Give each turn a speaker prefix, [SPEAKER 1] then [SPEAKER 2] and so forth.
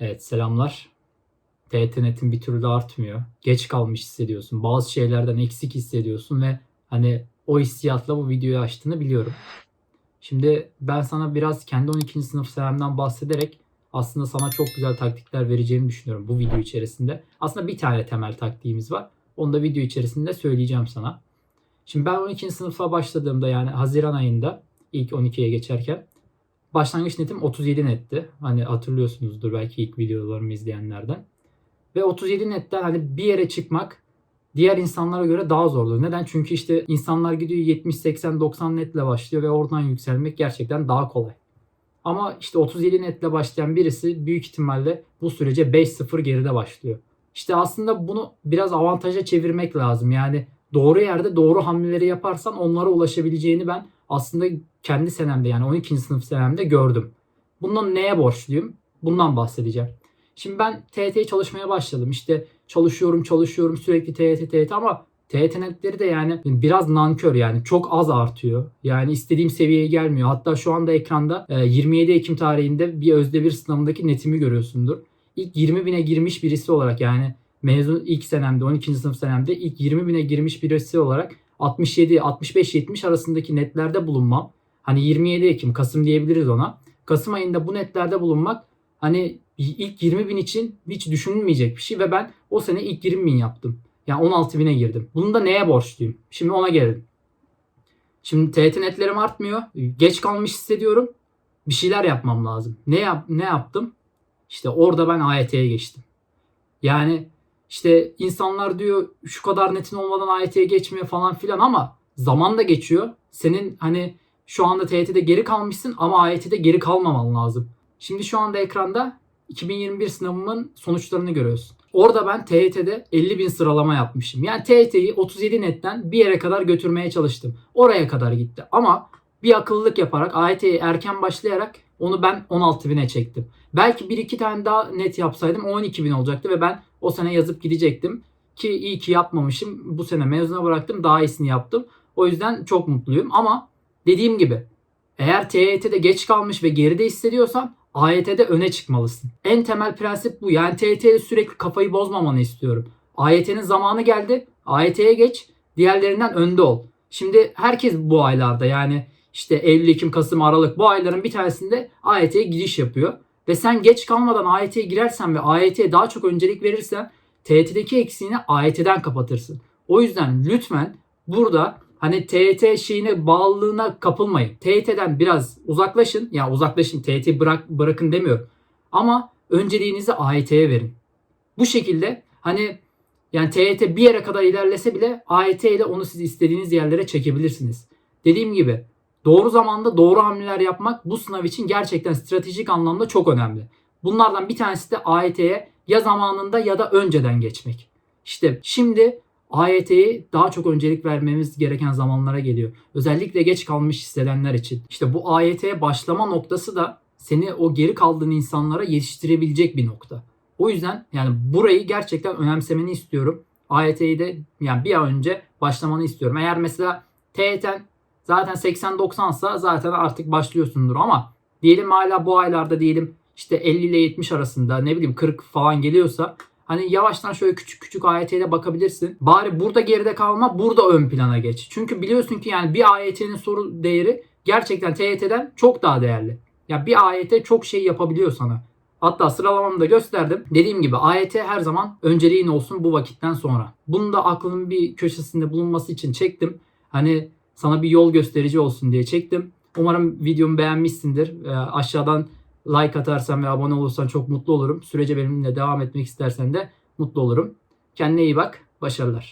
[SPEAKER 1] Evet selamlar. TYT netin bir türlü artmıyor. Geç kalmış hissediyorsun. Bazı şeylerden eksik hissediyorsun ve hani o hissiyatla bu videoyu açtığını biliyorum. Şimdi ben sana biraz kendi 12. sınıf senemden bahsederek aslında sana çok güzel taktikler vereceğimi düşünüyorum bu video içerisinde. Aslında bir tane temel taktiğimiz var. Onu da video içerisinde söyleyeceğim sana. Şimdi ben 12. sınıfa başladığımda yani Haziran ayında ilk 12'ye geçerken başlangıç netim 37 netti. Hani hatırlıyorsunuzdur belki ilk videolarımı izleyenlerden. Ve 37 netten hani bir yere çıkmak diğer insanlara göre daha zordu. Neden? Çünkü işte insanlar gidiyor 70, 80, 90 netle başlıyor ve oradan yükselmek gerçekten daha kolay. Ama işte 37 netle başlayan birisi büyük ihtimalle bu sürece 5-0 geride başlıyor. İşte aslında bunu biraz avantaja çevirmek lazım. Yani doğru yerde doğru hamleleri yaparsan onlara ulaşabileceğini ben aslında kendi senemde yani 12. sınıf senemde gördüm. Bundan neye borçluyum? Bundan bahsedeceğim. Şimdi ben TYT'ye çalışmaya başladım. İşte çalışıyorum çalışıyorum sürekli TYT TYT ama TYT netleri de yani biraz nankör yani çok az artıyor. Yani istediğim seviyeye gelmiyor. Hatta şu anda ekranda e, 27 Ekim tarihinde bir özde bir sınavındaki netimi görüyorsundur. İlk 20 bine girmiş birisi olarak yani mezun ilk senemde 12. sınıf senemde ilk 20 bine girmiş birisi olarak 67 65 70 arasındaki netlerde bulunmam. Hani 27 Ekim Kasım diyebiliriz ona. Kasım ayında bu netlerde bulunmak hani ilk 20 bin için hiç düşünülmeyecek bir şey ve ben o sene ilk 20 bin yaptım. Yani 16 bine girdim. Bunu da neye borçluyum? Şimdi ona gelelim. Şimdi TYT netlerim artmıyor. Geç kalmış hissediyorum. Bir şeyler yapmam lazım. Ne yap ne yaptım? İşte orada ben AYT'ye geçtim. Yani işte insanlar diyor şu kadar netin olmadan AYT'ye geçmiyor falan filan ama zaman da geçiyor. Senin hani şu anda TYT'de geri kalmışsın ama AYT'de geri kalmaman lazım. Şimdi şu anda ekranda 2021 sınavımın sonuçlarını görüyorsun. Orada ben TYT'de 50 bin sıralama yapmışım. Yani TYT'yi 37 netten bir yere kadar götürmeye çalıştım. Oraya kadar gitti. Ama bir akıllılık yaparak AYT'ye erken başlayarak onu ben 16 bine çektim. Belki bir iki tane daha net yapsaydım 12 bin olacaktı ve ben o sene yazıp gidecektim. Ki iyi ki yapmamışım. Bu sene mezuna bıraktım. Daha iyisini yaptım. O yüzden çok mutluyum. Ama dediğim gibi eğer TYT'de geç kalmış ve geride hissediyorsan AYT'de öne çıkmalısın. En temel prensip bu. Yani TYT'de sürekli kafayı bozmamanı istiyorum. AYT'nin zamanı geldi. AYT'ye geç. Diğerlerinden önde ol. Şimdi herkes bu aylarda yani işte Eylül, Ekim, Kasım, Aralık bu ayların bir tanesinde AYT'ye giriş yapıyor. Ve sen geç kalmadan AYT'ye girersen ve AYT'ye daha çok öncelik verirsen TYT'deki eksiğini AYT'den kapatırsın. O yüzden lütfen burada hani TYT şeyine bağlılığına kapılmayın. TYT'den biraz uzaklaşın. Ya yani uzaklaşın TYT bırak, bırakın demiyorum. Ama önceliğinizi AYT'ye verin. Bu şekilde hani yani TYT bir yere kadar ilerlese bile AYT ile onu siz istediğiniz yerlere çekebilirsiniz. Dediğim gibi doğru zamanda doğru hamleler yapmak bu sınav için gerçekten stratejik anlamda çok önemli. Bunlardan bir tanesi de AYT'ye ya zamanında ya da önceden geçmek. İşte şimdi AYT'ye daha çok öncelik vermemiz gereken zamanlara geliyor. Özellikle geç kalmış hissedenler için. İşte bu AYT'ye başlama noktası da seni o geri kaldığın insanlara yetiştirebilecek bir nokta. O yüzden yani burayı gerçekten önemsemeni istiyorum. AYT'yi de yani bir an önce başlamanı istiyorum. Eğer mesela TYT'en zaten 80-90 sa zaten artık başlıyorsundur ama diyelim hala bu aylarda diyelim işte 50 ile 70 arasında ne bileyim 40 falan geliyorsa Hani yavaştan şöyle küçük küçük AYT'ye bakabilirsin. Bari burada geride kalma, burada ön plana geç. Çünkü biliyorsun ki yani bir AYT'nin soru değeri gerçekten TYT'den çok daha değerli. Ya bir AYT çok şey yapabiliyor sana. Hatta sıralamamı da gösterdim. Dediğim gibi AYT her zaman önceliğin olsun bu vakitten sonra. Bunu da aklımın bir köşesinde bulunması için çektim. Hani sana bir yol gösterici olsun diye çektim. Umarım videomu beğenmişsindir. Ee, aşağıdan like atarsan ve abone olursan çok mutlu olurum. Sürece benimle devam etmek istersen de mutlu olurum. Kendine iyi bak. Başarılar.